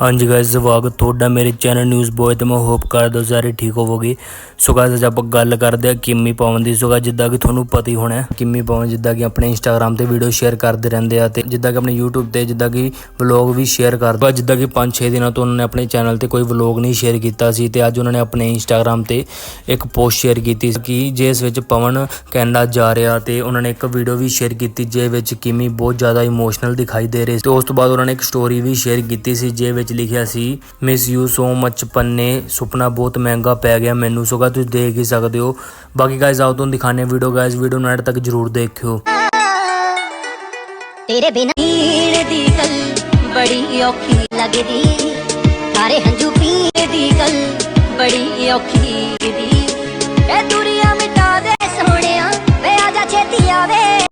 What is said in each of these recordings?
ਹਾਂਜੀ ਗਾਇਸ ਸਵਾਗਤ ਤੁਹਾਡਾ ਮੇਰੇ ਚੈਨਲ ਨਿਊਜ਼ ਬੋਏ ਤੇ ਮੈਂ ਹੋਪ ਕਰਦਾ ਹਾਂ ਸਾਰੇ ਠੀਕ ਹੋਵੋਗੇ। ਸੋ ਗਾਇਸ ਅੱਜ ਆਪਾਂ ਗੱਲ ਕਰਦੇ ਹਾਂ ਕਿਮੀ ਪਵਨ ਦੀ। ਸੋ guys, ਜਿੱਦਾਂ ਕਿ ਤੁਹਾਨੂੰ ਪਤਾ ਹੀ ਹੋਣਾ ਕਿਮੀ ਪਵਨ ਜਿੱਦਾਂ ਕਿ ਆਪਣੇ ਇੰਸਟਾਗ੍ਰam ਤੇ ਵੀਡੀਓ ਸ਼ੇਅਰ ਕਰਦੇ ਰਹਿੰਦੇ ਆ ਤੇ ਜਿੱਦਾਂ ਕਿ ਆਪਣੇ YouTube ਤੇ ਜਿੱਦਾਂ ਕਿ ਵਲੌਗ ਵੀ ਸ਼ੇਅਰ ਕਰਦੇ ਆ ਜਿੱਦਾਂ ਕਿ 5-6 ਦਿਨਾਂ ਤੋਂ ਉਹਨਾਂ ਨੇ ਆਪਣੇ ਚੈਨਲ ਤੇ ਕੋਈ ਵਲੌਗ ਨਹੀਂ ਸ਼ੇਅਰ ਕੀਤਾ ਸੀ ਤੇ ਅੱਜ ਉਹਨਾਂ ਨੇ ਆਪਣੇ ਇੰਸਟਾਗ੍ਰam ਤੇ ਇੱਕ ਪੋਸਟ ਸ਼ੇਅਰ ਕੀਤੀ ਸੀ ਕਿ ਜਿਸ ਵਿੱਚ ਪਵਨ ਕੈਨੇਡਾ ਜਾ ਰਿਹਾ ਤੇ ਉਹਨਾਂ ਨੇ ਇੱਕ ਵੀਡੀਓ ਵੀ ਸ਼ੇਅਰ ਕੀਤੀ ਜੇ ਵਿੱਚ ਕਿਮੀ ਬਹੁਤ ਜ਼ਿਆਦਾ ਇਮੋਸ਼ਨਲ ਦਿਖਾਈ ਦੇ ਰਹੇ ਸੀ। ਤੇ ਉਸ ਤੋਂ ਬਾਅਦ ਉਹਨਾਂ ਨੇ ਇੱਕ ਸਟੋਰੀ ਵੀ ਸ਼ੇਅਰ ਕੀਤੀ ਸੀ ਜੇ ਵਿੱਚ ਲਿਖਿਆ ਸੀ ਮਿਸ ਯੂ ਸੋ ਮੱਚ ਪੰਨੇ, ਸੁਪਨਾ ਬਹੁਤ ਮਹਿੰਗਾ ਪੈ ਗਿਆ ਮੈਨੂੰ ਸੋਗਾ ਤੁਸੀਂ ਦੇਖ ਹੀ ਸਕਦੇ ਹੋ। ਬਾਕੀ ਗਾਇਜ਼ ਆਓ ਤੁਹਾਨੂੰ ਦਿਖਾਣੇ ਵੀਡੀਓ ਗਾਇਜ਼ ਵੀਡੀਓ ਨੂੰ ਐਡ ਤੱਕ ਜਰੂਰ ਦੇਖਿਓ। ਤੇਰੇ ਬਿਨਾਂ ਪੀਣ ਦੀ ਗੱਲ ਬੜੀ ਔਖੀ ਲੱਗਦੀ, ਸਾਰੇ ਹੰਝੂ ਪੀਣ ਦੀ ਗੱਲ ਬੜੀ ਔਖੀ ਦੀ ਇਹ ਦੁਨੀਆ ਮਿਟਾ ਦੇ ਸੋਹਣਿਆ ਵੇ ਆਜਾ ਛੇਤੀ ਆਵੇ।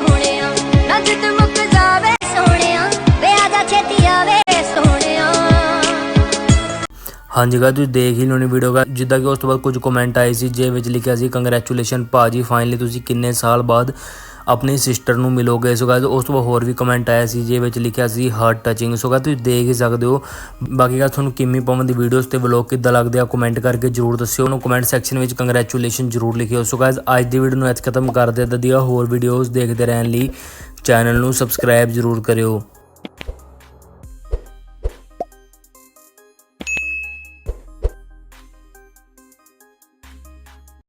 ਹਾਂਜੀ ਗਾਇਜ਼ ਤੁਸੀਂ ਦੇਖ ਹੀ ਲੋਣੀ ਵੀਡੀਓ ਗਾ ਜਿੱਦਾਂ ਕਿ ਉਸ ਤੋਂ ਬਾਅਦ ਕੁਝ ਕਮੈਂਟ ਆਏ ਸੀ ਜੇ ਵਿੱਚ ਲਿਖਿਆ ਸੀ ਕੰਗ੍ਰੈਚੁਲੇਸ਼ਨ ਭਾਜੀ ਫਾਈਨਲੀ ਤੁਸੀਂ ਕਿੰਨੇ ਸਾਲ ਬਾਅਦ ਆਪਣੀ ਸਿਸਟਰ ਨੂੰ ਮਿਲੋਗੇ? ਸੋ ਗਾਇਜ਼ ਉਸ ਤੋਂ ਬਾਅਦ ਹੋਰ ਵੀ ਕਮੈਂਟ ਆਇਆ ਸੀ ਜੇ ਵਿੱਚ ਲਿਖਿਆ ਸੀ ਹਾਰਟ ਟਚਿੰਗ ਸੋ ਗਾਇਜ਼ ਤੁਸੀਂ ਦੇਖ ਹੀ ਸਕਦੇ ਹੋ। ਬਾਕੀ ਗਾਇਜ਼ ਤੁਹਾਨੂੰ ਕਿੰਮੀ ਪਵਨ ਦੀ ਵੀਡੀਓਜ਼ ਤੇ ਵਲੌਗ ਕਿੱਦਾਂ ਲੱਗਦੇ ਆ ਕਮੈਂਟ ਕਰਕੇ ਜਰੂਰ ਦੱਸਿਓ। ਉਹਨੂੰ ਕਮੈਂਟ ਸੈਕਸ਼ਨ ਵਿੱਚ ਕੰਗ੍ਰੈਚੁਲੇਸ਼ਨ ਜਰੂਰ ਲਿਖਿਓ। ਸੋ ਗਾਇਜ਼ ਅੱਜ ਦੀ ਵੀਡੀਓ ਨੂੰ ਇੱਥੇ ਖਤਮ ਕਰਦੇ ਹਾਂ। ਦੀਆਂ ਹੋਰ ਵੀਡੀਓਜ਼ ਦੇਖਦੇ ਰਹਿਣ ਲਈ ਚੈਨਲ ਨੂੰ ਸਬਸਕ੍ਰਾਈਬ ਜਰੂਰ ਕਰਿਓ।